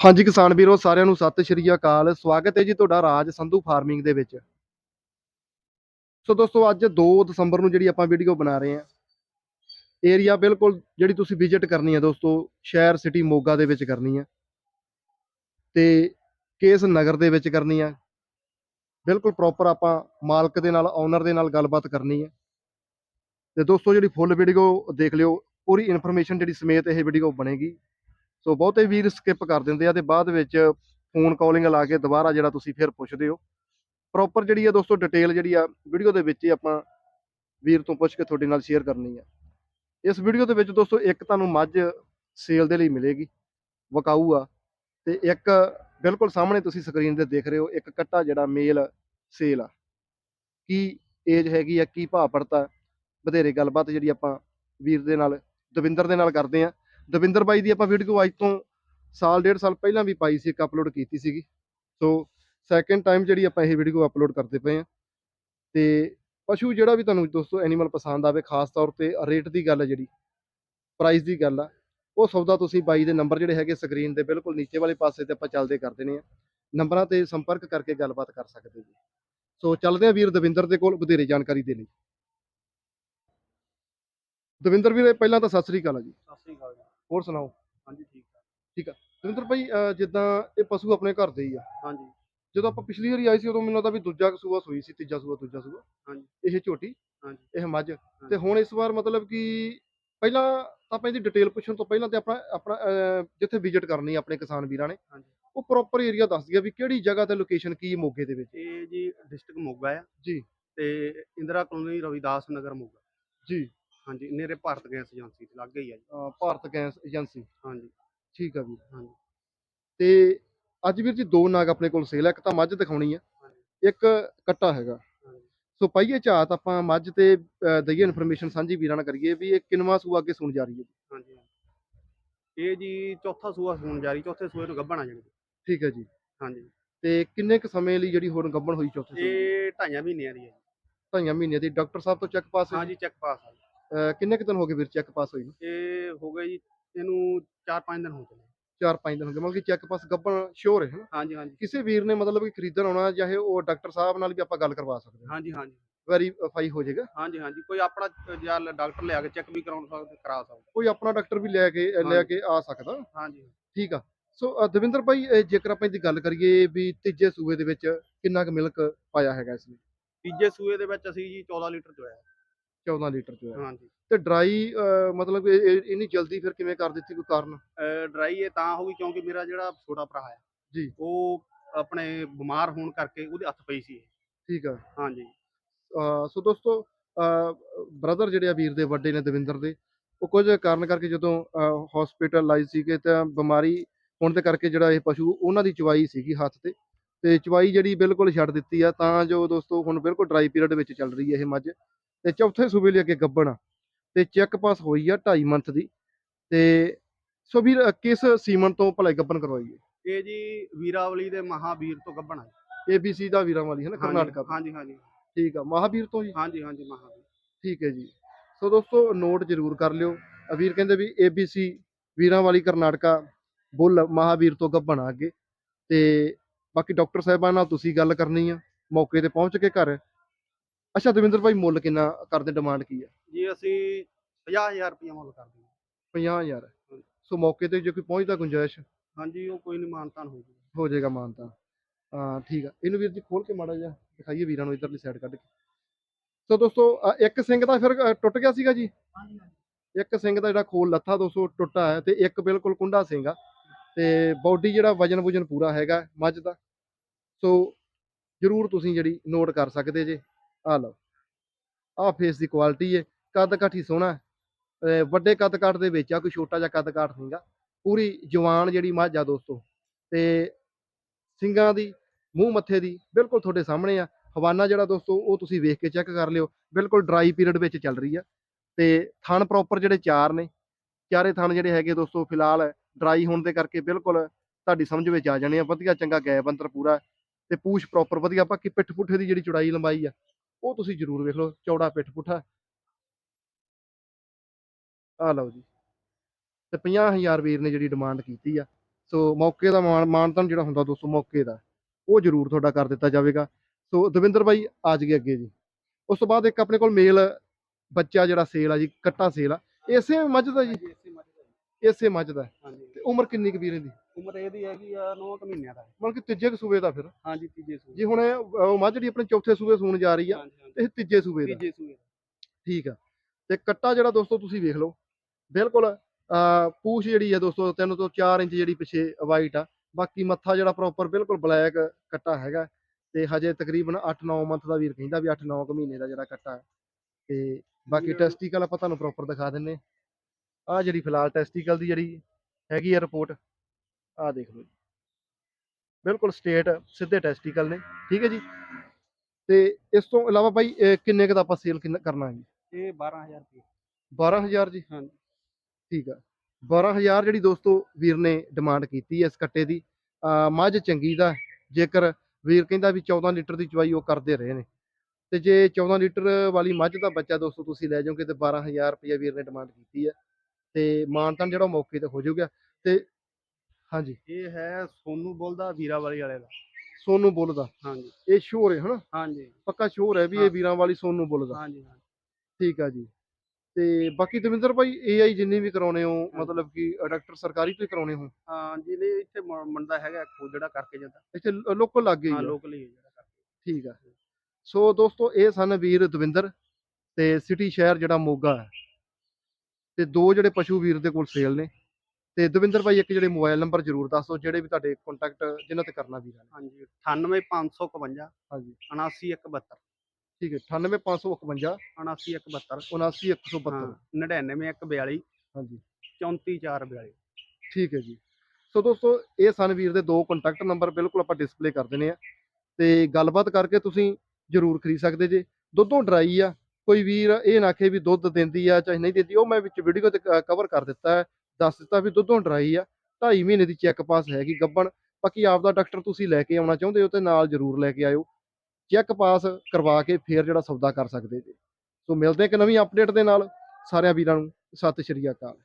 ਹਾਂਜੀ ਕਿਸਾਨ ਵੀਰੋ, ਸਾਰਿਆਂ ਨੂੰ ਸਤਿ ਸ਼੍ਰੀ ਅਕਾਲ। ਸਵਾਗਤ ਹੈ ਜੀ ਤੁਹਾਡਾ ਰਾਜ ਸੰਧੂ ਫਾਰਮਿੰਗ ਦੇ ਵਿੱਚ। ਸੋ ਦੋਸਤੋ, ਅੱਜ 2 ਦਸੰਬਰ ਨੂੰ ਜਿਹੜੀ ਆਪਾਂ ਵੀਡੀਓ ਬਣਾ ਰਹੇ ਹਾਂ, ਏਰੀਆ ਬਿਲਕੁਲ ਜਿਹੜੀ ਤੁਸੀਂ ਵਿਜ਼ਿਟ ਕਰਨੀ ਹੈ ਦੋਸਤੋ, ਸ਼ਹਿਰ, ਸਿਟੀ, ਮੋਗਾ ਦੇ ਵਿੱਚ ਕਰਨੀ ਹੈ। ਤੇ ਕੇਸ ਨਗਰ ਦੇ ਵਿੱਚ ਕਰਨੀ ਹੈ। ਬਿਲਕੁਲ ਪ੍ਰੋਪਰ ਆਪਾਂ ਮਾਲਕ ਦੇ ਨਾਲ ਓਨਰ ਦੇ ਨਾਲ ਗੱਲਬਾਤ ਕਰਨੀ ਹੈ। ਤੇ ਦੋਸਤੋ, ਜਿਹੜੀ ਫੁੱਲ ਵੀਡੀਓ ਦੇਖ ਲਿਓ, ਪੂਰੀ ਇਨਫੋਰਮੇਸ਼ਨ ਜਿਹੜੀ ਸਮੇਤ ਇਹ ਵੀਡੀਓ ਬਣੇਗੀ। ਸੋ ਬਹੁਤੇ ਵੀਰ ਸਕਿਪ ਕਰ ਦਿੰਦੇ ਆ ਤੇ ਬਾਅਦ ਵਿੱਚ ਫੋਨ ਕਾਲਿੰਗ ਲਾ ਕੇ ਦੁਬਾਰਾ ਜਿਹੜਾ ਤੁਸੀਂ ਫਿਰ ਪੁੱਛਦੇ ਹੋ। ਪ੍ਰੋਪਰ ਜਿਹੜੀ ਆ ਦੋਸਤੋ ਡਿਟੇਲ ਜਿਹੜੀ ਆ ਵੀਡੀਓ ਦੇ ਵਿੱਚ ਹੀ ਆਪਾਂ ਵੀਰ ਤੋਂ ਪੁੱਛ ਕੇ ਤੁਹਾਡੇ ਨਾਲ ਸ਼ੇਅਰ ਕਰਨੀ ਆ। ਇਸ ਵੀਡੀਓ ਦੇ ਵਿੱਚ ਦੋਸਤੋ ਇੱਕ ਤੁਹਾਨੂੰ ਮੱਝ ਸੇਲ ਦੇ ਲਈ ਮਿਲੇਗੀ, ਵਕਾਊ ਆ ਤੇ ਇੱਕ ਬਿਲਕੁਲ ਸਾਹਮਣੇ ਤੁਸੀਂ ਸਕਰੀਨ ਤੇ ਦੇਖ ਰਹੇ ਹੋ, ਇੱਕ ਕੱਟਾ ਜਿਹੜਾ ਮੇਲ ਸੇਲ ਆ। ਕੀ ਏਜ ਹੈਗੀ ਆ, ਕੀ ਭਾਅ ਪੜਤਾ ਬਥੇਰੇ ਗੱਲਬਾਤ ਜਿਹੜੀ ਆਪਾਂ ਵੀਰ ਦੇ ਨਾਲ, ਦਵਿੰਦਰ ਦੇ ਨਾਲ ਕਰਦੇ ਆ। ਦਵਿੰਦਰ ਬਾਈ ਦੀ ਆਪਾਂ ਵੀਡੀਓ ਅੱਜ ਤੋਂ ਸਾਲ, ਡੇਢ ਸਾਲ ਪਹਿਲਾਂ ਵੀ ਪਾਈ ਸੀ, ਇੱਕ ਅਪਲੋਡ ਕੀਤੀ ਸੀਗੀ। ਸੋ ਸੈਕੰਡ ਟਾਈਮ ਜਿਹੜੀ ਆਪਾਂ ਇਹ ਵੀਡੀਓ ਅਪਲੋਡ ਕਰਦੇ ਪਏ ਆ ਤੇ ਪਸ਼ੂ ਜਿਹੜਾ ਵੀ ਤੁਹਾਨੂੰ ਦੋਸਤੋ ਐਨੀਮਲ ਪਸੰਦ ਆਵੇ, ਖਾਸ ਤੌਰ ਤੇ ਰੇਟ ਦੀ ਗੱਲ ਹੈ ਜਿਹੜੀ ਪ੍ਰਾਈਸ ਦੀ ਗੱਲ ਆ, ਉਹ ਸੌਦਾ ਤੁਸੀਂ ਬਾਈ ਦੇ ਨੰਬਰ ਜਿਹੜੇ ਹੈਗੇ ਸਕਰੀਨ ਦੇ ਬਿਲਕੁਲ ਨੀਚੇ ਵਾਲੇ ਪਾਸੇ ਤੇ ਆਪਾਂ ਚੱਲਦੇ ਕਰਦੇ ਨੇ ਆ। ਨੰਬਰਾਂ ਤੇ ਸੰਪਰਕ ਕਰਕੇ ਗੱਲਬਾਤ ਕਰ ਸਕਦੇ ਜੀ। ਸੋ ਚੱਲਦੇ ਆ ਵੀਰ ਦਵਿੰਦਰ ਦੇ ਕੋਲ ਵਧੇਰੇ ਜਾਣਕਾਰੀ ਦੇ ਲਈ। ਦਵਿੰਦਰ ਵੀਰੇ, ਪਹਿਲਾਂ ਤਾਂ ਸਤਿ ਸ੍ਰੀ ਅਕਾਲ ਆ ਜੀ। ਸਤਿ ਸ੍ਰੀ ਅਕਾਲ ਜੀ। ਹੋਰ ਸੁਣਾਓ? ਹਾਂਜੀ ਠੀਕ ਆ। ਦਵਿੰਦਰ ਭਾਈ ਅਹ ਜਿੱਦਾਂ ਇਹ ਪਸ਼ੂ ਆਪਣੇ ਘਰ ਦੇ ਹੀ ਆ। ਹਾਂਜੀ। ਜਦੋਂ ਆਪਾਂ ਪਿਛਲੀ ਵਾਰੀ ਆਏ ਸੀ ਉਦੋਂ ਮੈਨੂੰ ਲੱਗਦਾ ਵੀ ਦੂਜਾ ਸੂਆ ਸੂਈ ਸੀ ਤੀਜਾ ਸੂਆ ਦੂਜਾ ਸੂਆ। ਹਾਂਜੀ। ਇਹ ਝੋਟੀ ਹਾਂਜੀ। ਇਹ ਮੱਝ। ਤੇ ਹੁਣ ਇਸ ਵਾਰ ਮਤਲਬ ਕਿ ਪਹਿਲਾਂ ਤਾਂ ਆਪਾਂ ਇਹਦੀ ਡਿਟੇਲ ਪੁੱਛਣ ਤੋਂ ਪਹਿਲਾਂ ਤੇ ਆਪਣਾ ਆਪਣਾ ਅਹ, ਜਿੱਥੇ ਵਿਜ਼ਿਟ ਕਰਨੀ ਆ ਆਪਣੇ ਕਿਸਾਨ ਵੀਰਾਂ ਨੇ ਹਾਂਜੀ। ਉਹ ਪ੍ਰੋਪਰ ਏਰੀਆ ਦੱਸ ਦਿਆ ਵੀ ਕਿਹੜੀ ਜਗ੍ਹਾ ਤੇ ਲੋਕੇਸ਼ਨ ਕੀ ਮੋਗੇ ਦੇ ਵਿੱਚ। ਇਹ ਜੀ ਡਿਸਟ੍ਰਿਕਟ ਮੋਗਾ ਆ। ਜੀ। ਤੇ ਇੰਦਰਾ ਕਲੋਨੀ ਰਵਿਦਾਸ ਨਗਰ ਮੋਗਾ। ਜੀ। ਹਾਂਜੀ ਨੇਰੇ ਭਾਰਤ ਗੈਸ ਏਜੰਸੀ ਤੇ ਲੱਗ ਗਈ ਆ ਜੀ। ਅਹ, ਭਾਰਤ ਗੈਸ ਏਜੰਸੀ। ਹਾਂਜੀ। ਠੀਕ ਆ ਵੀਰ ਹਾਂਜੀ। ਤੇ ਅੱਜ ਵੀਰ ਜੀ ਦੋ ਨਾਗ ਆਪਣੇ ਕੋਲ ਸੇਲ ਆ ਇੱਕ ਤਾਂ ਮੱਝ ਦਿਖਾਉਣੀ ਆ ਇੱਕ ਕੱਟਾ ਹੈਗਾ। ਹਾਂਜੀ। ਸੋ ਪਾਈਏ ਝਾਤ ਆਪਾਂ ਮੱਝ ਤੇ ਅਹ, ਦਈਏ ਇਨਫੋਰਮੇਸ਼ਨ ਸਾਂਝੀ ਵੀਰਾਂ ਨਾਲ ਕਰੀਏ ਵੀ ਇਹ ਕਿੰਨਵਾਂ ਸੂਆ ਅੱਗੇ ਸੁਣ ਜਾ ਰਹੀ ਹੈ ਹਾਂਜੀ ਹਾਂਜੀ। ਇਹ ਜੀ ਚੌਥਾ ਸੂਆ ਹੋਣ ਜਾ ਰਹੀ ਚੌਥੇ ਸੂਏ ਨੂੰ ਗੱਭਣ ਜਾਣੀ। ਠੀਕ ਹੈ ਜੀ। ਹਾਂਜੀ। ਤੇ ਕਿੰਨੇ ਕੁ ਸਮੇਂ ਲਈ ਜਿਹੜੀ ਹੁਣ ਗੱਭਣ ਹੋਈ ਚੌਥੇ ਸੂਏ? ਇਹ ਢਾਈਆਂ ਮਹੀਨਿਆਂ ਦੀ ਹੈ ਜੀ। ਢਾਈਆਂ ਮਹੀਨੇ ਦੀ ਡਾਕਟਰ ਸਾਹਿਬ ਤੋਂ ਚੈੱਕ ਪਾਸ ਹਾਂਜੀ ਚੈੱਕ ਪਾਸ ਆ ਜੀ। ਅਹ, ਕਿੰਨੇ ਕੁ ਦਿਨ ਹੋ ਗਏ ਵੀਰ ਚੈੱਕ ਪਾਸ ਹੋਈ ਨੂੰ? ਇਹ ਹੋ ਗਏ ਜੀ ਇਹਨੂੰ 4-5 ਦਿਨ ਹੋ ਚੁੱਕੇ ਚਾਰ ਪੰਜ ਦਿਨ ਹੋ ਗਏ ਮਤਲਬ ਕਿ ਚੈੱਕ ਪਾਸ ਗੱਭਣ ਸ਼ੋਰ ਹੈ ਹਨਾ ਹਾਂਜੀ ਹਾਂਜੀ। ਕਿਸੇ ਵੀਰ ਨੇ ਮਤਲਬ ਕਿ ਖਰੀਦਣ ਆਉਣਾ ਚਾਹੇ ਉਹ ਡਾਕਟਰ ਸਾਹਿਬ ਨਾਲ ਵੀ ਆਪਾਂ ਗੱਲ ਕਰਵਾ ਸਕਦੇ ਹਾਂ। ਹਾਂਜੀ ਹਾਂਜੀ। ਵੈਰੀਫਾਈ ਹੋ ਜਾਏਗਾ। ਹਾਂਜੀ ਹਾਂਜੀ। ਕੋਈ ਆਪਣਾ ਜਾਂ ਡਾਕਟਰ ਲਿਆ ਕੇ ਚੈੱਕ ਵੀ ਕਰਾਉਣ ਸਕਦੇ ਕਰਾ ਸਕਦਾ। ਕੋਈ ਆਪਣਾ ਡਾਕਟਰ ਵੀ ਲੈ ਕੇ ਲੈ ਕੇ ਆ ਸਕਦਾ। ਹਾਂਜੀ। ਠੀਕ ਆ। ਸੋ ਅ, ਦਵਿੰਦਰ ਭਾਈ ਜੇਕਰ ਆਪਾਂ ਇਹਦੀ ਗੱਲ ਕਰੀਏ ਵੀ ਤੀਜੇ ਸੂਏ ਦੇ ਵਿੱਚ ਕਿੰਨਾ ਕੁ ਮਿਲਕ ਪਾਇਆ ਹੈਗਾ ਇਸ ਨੇ ਤੀਜੇ ਸੂਏ ਦੇ ਵਿੱਚ ਅਸੀਂ ਜੀ 14 ਲੀਟਰ ਚੋਇਆ। 14 ਲੀਟਰ ਚ ਹੋਇਆ ਹਾਂਜੀ। ਤੇ ਡਰਾਈ ਮਤਲਬ ਇੰਨੀ ਜਲਦੀ ਫਿਰ ਕਿਵੇਂ ਕਰ ਦਿੱਤੀ ਕੋਈ ਕਾਰਨ? ਡਰਾਈ ਇਹ ਤਾਂ ਹੋ ਗਈ ਕਿਉਂਕਿ ਮੇਰਾ ਜਿਹੜਾ ਛੋਟਾ ਭਰਾ ਹੈ ਜੀ। ਉਹ ਆਪਣੇ ਬਿਮਾਰ ਹੋਣ ਕਰਕੇ ਉਹਦੇ ਹੱਥ ਪਈ ਸੀ। ਠੀਕ ਆ। ਹਾਂਜੀ। ਸੋ ਦੋਸਤੋ ਬ੍ਰਦਰ ਜਿਹੜੇ ਆ ਵੀਰ ਦੇ ਵੱਡੇ ਨੇ ਦਵਿੰਦਰ ਦੇ ਉਹ ਕੁਝ ਕਾਰਨ ਕਰਕੇ ਜਦੋਂ ਹਸਪੀਟਲਾਈਜ਼ ਸੀਗੇ ਤਾਂ ਬਿਮਾਰੀ ਹੋਣ ਦੇ ਕਰਕੇ ਜਿਹੜਾ ਇਹ ਪਸ਼ੂ ਉਹਨਾਂ ਦੀ ਚਵਾਈ ਸੀਗੀ ਹੱਥ ਤੇ। ਤੇ ਚਵਾਈ ਜਿਹੜੀ ਬਿਲਕੁਲ ਛੱਡ ਦਿੱਤੀ ਆ ਤਾਂ ਜੋ ਦੋਸਤੋ ਹੁਣ ਬਿਲਕੁਲ ਡਰਾਈ ਪੀਰੀਅਡ ਵਿੱਚ ਚੱਲ ਰਹੀ ਹੈ ਇਹ ਮੱਝ। ਤੇ ਚੌਥੇ ਸੂਬੇ ਲਈ ਅੱਗੇ ਗੱਬਣ ਆ। ਤੇ ਚੈੱਕ ਪਾਸ ਹੋਈ ਆ 2.5 ਮੰਥ ਦੀ। ਤੇ ਸੋ ਵੀਰ ਕਿਸ ਸੀਮਨ ਤੋਂ ਭਲਾਈ ਗੱਬਣ ਕਰਵਾਈ ਹੈ ਇਹ ਜੀ ਵੀਰਾਵਲੀ ਦੇ ਮਹਾਵੀਰ ਤੋਂ ਗੱਭਣ ਹੈ ABC ਦਾ ਵੀਰਾਂ ਵਾਲੀ ਹੈ ਨਾ ਕਰਨਾਟਕਾ ਤੋਂ। ਹਾਂਜੀ ਹਾਂਜੀ। ਠੀਕ ਆ ਮਹਾਵੀਰ ਤੋਂ ਜੀ? ਹਾਂਜੀ ਹਾਂਜੀ ਮਹਾਵੀਰ ਠੀਕ ਹੈ ਜੀ। ਸੋ ਦੋਸਤੋ ਨੋਟ ਜ਼ਰੂਰ ਕਰ ਲਿਓ। ਅ ਵੀਰ ਕਹਿੰਦੇ ਵੀ ABC ਵੀਰਾਂ ਵਾਲੀ ਕਰਨਾਟਕਾ ਬੁੱਲ ਮਹਾਵੀਰ ਤੋਂ ਗੱਭਣ ਆ ਅੱਗੇ। ਤੇ ਬਾਕੀ ਡਾਕਟਰ ਸਾਹਿਬਾਨ ਨਾਲ ਤੁਸੀਂ ਗੱਲ ਕਰਨੀ ਆ। ਮੌਕੇ ਤੇ ਪਹੁੰਚ ਕੇ ਘਰ। ਅੱਛਾ ਦਵਿੰਦਰ ਭਾਈ ਮੁੱਲ ਕਿੰਨਾ ਕਰਦੇ ਡਿਮਾਂਡ ਕੀ ਆ ਜੀ ਅਸੀਂ 50000 ਰੁਪਏ ਮੁੱਲ ਕਰਦੇ ਹਾਂ। 50000 ਸੋ ਮੌਕੇ ਤੇ ਜੇ ਕੋਈ ਪਹੁੰਚਦਾ ਗੁੰਜਾਇਸ਼? ਹਾਂਜੀ ਉਹ ਕੋਈ ਨਹੀਂ ਮਾਨਤਾਨ ਹੋ ਜੂਗਾ। ਹੋ ਜਾਏਗਾ ਮਾਨਤਾ ਹਾਂ ਠੀਕ ਆ। ਇਹਨੂੰ ਵੀਰ ਜੀ ਖੋਲ ਕੇ ਮਾੜਾ ਜਿਹਾ ਦਿਖਾਈਏ ਵੀਰਾਂ ਨੂੰ ਇਧਰਲੀ ਸਾਈਡ ਕੱਢ ਕੇ। ਸੋ ਦੋਸਤੋ ਅ, ਇੱਕ ਸਿੰਘ ਦਾ ਫਿਰ ਅ, ਟੁੱਟ ਗਿਆ ਸੀਗਾ ਜੀ? ਹਾਂਜੀ ਇੱਕ ਸਿੰਘ ਦਾ ਜਿਹੜਾ ਖੋਲ ਲੱਥਾ ਦੋਸਤੋ ਟੁੱਟਾ ਹੈ ਤੇ ਇੱਕ ਬਿਲਕੁਲ ਕੁੰਡਾ ਸਿੰਘ ਆ। ਤੇ ਬਾਡੀ ਜਿਹੜਾ ਵਜਨ ਵੁਜਨ ਪੂਰਾ ਹੈਗਾ ਮੱਝ ਦਾ। ਸੋ ਜਰੂਰ ਤੁਸੀਂ ਜਿਹੜੀ ਨੋਟ ਕਰ ਸਕਦੇ ਜੇ। ਆ ਲਓ ਆ ਫੇਸ ਦੀ ਕੁਆਲਿਟੀ ਹੈ ਕੱਦ ਕਾਠੀ ਸੋਹਣਾ ਵੱਡੇ ਕੱਦ ਕਾਠ ਦੇ ਵਿੱਚ ਆ, ਕੋਈ ਛੋਟਾ ਜਿਹਾ ਕੱਦ ਕਾਠ ਨਹੀਂਗਾ ਪੂਰੀ ਜਵਾਨ ਜਿਹੜੀ ਮੱਝ ਆ ਦੋਸਤੋ, ਤੇ ਸਿੰਘਾਂ ਦੀ, ਮੂੰਹ ਮੱਥੇ ਦੀ ਬਿਲਕੁਲ ਤੁਹਾਡੇ ਸਾਹਮਣੇ ਆ। ਹਵਾਨਾ ਜਿਹੜਾ ਦੋਸਤੋ, ਉਹ ਤੁਸੀਂ ਵੇਖ ਕੇ ਚੈੱਕ ਕਰ ਲਿਓ। ਬਿਲਕੁਲ ਡਰਾਈ ਪੀਰੀਅਡ ਵਿੱਚ ਚੱਲ ਰਹੀ ਆ। ਤੇ ਥਣ ਪ੍ਰੋਪਰ ਜਿਹੜੇ ਚਾਰ ਨੇ, ਚਾਰੇ ਥਣ ਜਿਹੜੇ ਹੈਗੇ ਦੋਸਤੋ, ਫਿਲਹਾਲ ਡਰਾਈ ਹੋਣ ਦੇ ਕਰਕੇ ਬਿਲਕੁਲ ਤੁਹਾਡੀ ਸਮਝ ਵਿੱਚ ਆ ਜਾਣੇ ਆ। ਵਧੀਆ ਚੰਗਾ ਗੈਪ ਅੰਤਰ ਪੂਰਾ। ਹੈ ਤੇ ਪੂਛ ਪ੍ਰੋਪਰ ਵਧੀਆ, ਬਾਕੀ ਪਿੱਠ ਪੁੱਠੇ ਦੀ ਜਿਹੜੀ ਚੌੜਾਈ ਲੰਬਾਈ ਆ ਉਹ ਤੁਸੀਂ ਜ਼ਰੂਰ ਵੇਖ ਲਓ, ਚੌੜਾ ਪਿੱਠ ਪੁੱਠਾ। ਆ ਲਓ ਜੀ। ਤੇ 50000 ਵੀਰ ਨੇ ਜਿਹੜੀ ਡਿਮਾਂਡ ਕੀਤੀ ਆ। ਸੋ ਮੌਕੇ ਦਾ ਮਾਣ ਮਾਨਤਨ ਜਿਹੜਾ ਹੁੰਦਾ ਦੋਸਤੋ ਮੌਕੇ ਦਾ, ਉਹ ਜ਼ਰੂਰ ਤੁਹਾਡਾ ਕਰ ਦਿੱਤਾ ਜਾਵੇਗਾ। ਸੋ ਦਵਿੰਦਰ ਬਾਈ, ਆ ਜਾਈਏ ਅੱਗੇ ਜੀ। ਉਸ ਤੋਂ ਬਾਅਦ ਇੱਕ ਆਪਣੇ ਕੋਲ ਮੇਲ ਬੱਚਾ ਜਿਹੜਾ ਸੇਲ ਆ ਜੀ, ਕੱਟਾ ਸੇਲ ਆ। ਇਸੇ ਮੱਝ ਦਾ ਜੀ। ਇਸੇ ਮੱਝ ਦਾ ਹਾਂਜੀ। ਤੇ ਉਮਰ ਕਿੰਨੀ ਕੁ ਵੀਰ ਇਹਦੀ? ਉਮਰ ਇਹਦੀ ਹੈਗੀ ਆ 9 ਮਹੀਨਿਆਂ ਦਾ ਮਤਲਬ ਕਿ ਤੀਜੇ ਕੁ ਸੂਬੇ ਦਾ ਫਿਰ। ਹਾਂਜੀ ਤੀਜੇ ਸੂਏ ਜੀ ਹੁਣ ਇਹ, ਅਹ, ਮੱਝ ਜਿਹੜੀ ਆਪਣੇ ਚੌਥੇ ਸੂਬੇ ਸੂਣ ਜਾ ਰਹੀ ਆ ਹਾਂਜੀ ਹਾਂਜੀ। ਤੇ ਇਹ ਤੀਜੇ ਸੂਬੇ ਦਾ ਤੀਜੇ ਸੂਏ ਠੀਕ ਆ। ਤੇ ਕੱਟਾ ਜਿਹੜਾ ਦੋਸਤੋ ਤੁਸੀਂ ਵੇਖ ਲਓ ਬਿਲਕੁਲ ਅਹ ਪੂਛ ਜਿਹੜੀ ਆ ਦੋਸਤੋ 3 ਤੋਂ 4 ਇੰਚ ਜਿਹੜੀ ਪਿੱਛੇ ਵਾਈਟ ਆ। ਬਾਕੀ ਮੱਥਾ ਜਿਹੜਾ ਪ੍ਰੋਪਰ ਬਿਲਕੁਲ ਬਲੈਕ ਕੱਟਾ ਹੈਗਾ। ਤੇ ਹਜੇ ਤਕਰੀਬਨ 8-9 ਮੰਥ ਦਾ ਵੀਰ ਕਹਿੰਦਾ ਵੀ 8-9 ਕੁ ਮਹੀਨੇ ਦਾ ਜਿਹੜਾ ਕੱਟਾ ਹੈ। ਤੇ ਬਾਕੀ ਟੈਸਟੀਕਲ ਆਪਾਂ ਤੁਹਾਨੂੰ ਪ੍ਰੋਪਰ ਦਿਖਾ ਦਿੰਨੇ ਆ ਜਿਹੜੀ ਫਿਲਹਾਲ ਟੈਸਟੀਕਲ ਦੀ ਜਿਹੜੀ ਹੈਗੀ ਆ ਰਿਪੋਰਟ ਆ ਦੇਖ ਲਓ ਜੀ। ਬਿਲਕੁਲ ਸਟੇਟ ਸਿੱਧੇ ਟੈਸਟੀਕਲ ਨੇ ਠੀਕ ਹੈ ਜੀ? ਤੇ ਇਸ ਤੋਂ ਇਲਾਵਾ ਇਹ ਕਿੰਨੇ ਕੁ ਦਾ ਆਪਾਂ ਸੇਲ ਕਰਨਾ ਹੈ ਇਹ 12000 ਰੁਪਏ। 12000 ਜੀ? ਹਾਂਜੀ। ਠੀਕ ਆ। 12000 ਜਿਹੜੀ ਦੋਸਤੋ ਵੀਰ ਨੇ ਡਿਮਾਂਡ ਕੀਤੀ ਹੈ ਇਸ ਕੱਟੇ ਦੀ ਮੱਝ ਚੰਗੀ ਦਾ ਜੇਕਰ ਵੀਰ ਕਹਿੰਦਾ ਵੀ 14 ਲੀਟਰ ਦੀ ਚਵਾਈ ਉਹ ਕਰਦੇ ਰਹੇ ਨੇ। ਤੇ ਜੇ 14 ਲੀਟਰ ਵਾਲੀ ਮੱਝ ਦਾ ਬੱਚਾ ਦੋਸਤੋ ਤੁਸੀਂ ਲੈ ਜਾਓਗੇ ਤੇ 12000 ਰੁਪਏ ਵੀਰ ਨੇ ਡਿਮਾਂਡ ਕੀਤੀ ਹੈ। ਤੇ ਮਾਨਤਨ ਜਿਹੜਾ ਮੌਕੇ ਤੇ ਹੋ ਜਾਊਗਾ ਤੇ ਹਾਂਜੀ। ਇਹ ਹੈ ਸੋਨੂ ਬੋਲਦਾ ਵੀਰਾ ਵਾਲੀ ਵਾਲੇ ਦਾ। ਸੋਨੂ ਬੁੱਲ ਦਾ। ਹਾਂਜੀ। ਇਹ ਸ਼ੋਰ ਹੈ ਹਨਾ? ਹਾਂਜੀ। ਪੱਕਾ ਸ਼ੋਰ ਹੈ ਵੀ ਇਹ ਹਾਂ। ਵੀਰਾਂ ਵਾਲੀ ਸੋਨੂ ਬੁੱਲ ਦਾ। ਹਾਂਜੀ ਹਾਂਜੀ। ਠੀਕ ਆ ਜੀ। ਤੇ ਬਾਕੀ ਦਵਿੰਦਰ ਭਾਈ ਏਆਈ ਜਿੰਨੀ ਵੀ ਕਰਾਉਣੇ ਹੋ ਮਤਲਬ ਕਿ ਡਾਕਟਰ ਸਰਕਾਰੀ ਤੋਂ ਹੀ ਕਰਾਉਣੇ ਹੋ? ਹਾਂ ਜਿਹਨੇ ਇੱਥੇ ਮ- ਮੁੰਡਾ ਹੈਗਾ ਖੋ ਜਿਹੜਾ ਕਰਕੇ ਜਾਂਦਾ। ਇੱਥੇ ਲੋਕਲ ਲੱਗ ਗਈ ਹਾਂ ਲੋਕਲੀ ਜਿਹੜਾ ਕਰਕੇ। ਠੀਕ ਆ। ਸੋ ਦੋਸਤੋ ਇਹ ਸਨ ਵੀਰ ਦਵਿੰਦਰ ਤੇ ਸਿਟੀ ਸ਼ਹਿਰ ਜਿਹੜਾ ਮੋਗਾ ਹੈ। ਤੇ ਦੋ ਜਿਹੜੇ ਪਸ਼ੂ ਵੀਰ ਦੇ ਕੋਲ ਸੇਲ ਨੇ। ਤੇ ਦਵਿੰਦਰ ਭਾਈ ਇੱਕ ਜਿਹੜੇ ਮੋਬਾਈਲ ਨੰਬਰ ਜ਼ਰੂਰ ਦੱਸ ਦਿਓ ਜਿਹੜੇ ਵੀ ਤੁਹਾਡੇ ਕੰਟੈਕਟ ਜਿਨ੍ਹਾਂ ਤੇ ਕਰਨਾ ਵੀਰਾਂ ਨੇ। ਹਾਂਜੀ 98552 ਹਾਂਜੀ 79172 ਠੀਕ ਹੈ 98551 79172 79172 ਹਾਂ 99142 ਹਾਂਜੀ। 34442 ਠੀਕ ਹੈ ਜੀ। ਸੋ ਦੋਸਤੋ ਇਹ ਸਨ ਵੀਰ ਦੇ ਦੋ ਕੰਟੈਕਟ ਨੰਬਰ ਬਿਲਕੁਲ ਆਪਾਂ ਡਿਸਪਲੇ ਕਰ ਦਿੰਨੇ ਆ ਤੇ ਗੱਲਬਾਤ ਕਰਕੇ ਤੁਸੀਂ ਜ਼ਰੂਰ ਖਰੀਦ ਸਕਦੇ ਜੇ। ਦੁੱਧੋਂ ਡਰਾਈ ਆ ਕੋਈ ਵੀਰ ਇਹ ਨਾ ਆਖੇ ਵੀ ਦੁੱਧ ਦਿੰਦੀ ਆ ਚਾਹੇ ਨਹੀਂ ਦਿੰਦੀ, ਉਹ ਮੈਂ ਵਿੱਚ ਵੀਡੀਓ ਤੇ ਕਵਰ ਕਰ ਦਿੱਤਾ ਹੈ, ਦੱਸ ਦਿੱਤਾ ਵੀ ਦੁੱਧੋਂ ਡਰਾਈ ਆ 2.5 ਮਹੀਨੇ ਦੀ ਚੈੱਕ ਪਾਸ ਹੈਗੀ ਗੱਬਣ, ਬਾਕੀ ਆਪ ਦਾ ਡਾਕਟਰ ਤੁਸੀਂ ਲੈ ਕੇ ਆਉਣਾ ਚਾਹੁੰਦੇ ਹੋ ਤੇ ਨਾਲ ਜ਼ਰੂਰ ਲੈ ਕੇ ਆਇਓ ਚੈੱਕ ਪਾਸ ਕਰਵਾ ਕੇ ਫੇਰ ਜਿਹੜਾ ਸੌਦਾ ਕਰ ਸਕਦੇ ਜੇ। ਸੋ ਮਿਲਦੇ ਇੱਕ ਨਵੀਂ ਅਪਡੇਟ ਦੇ ਨਾਲ, ਸਾਰਿਆਂ ਵੀਰਾਂ ਨੂੰ, ਸਤਿ ਸ਼੍ਰੀ ਅਕਾਲ।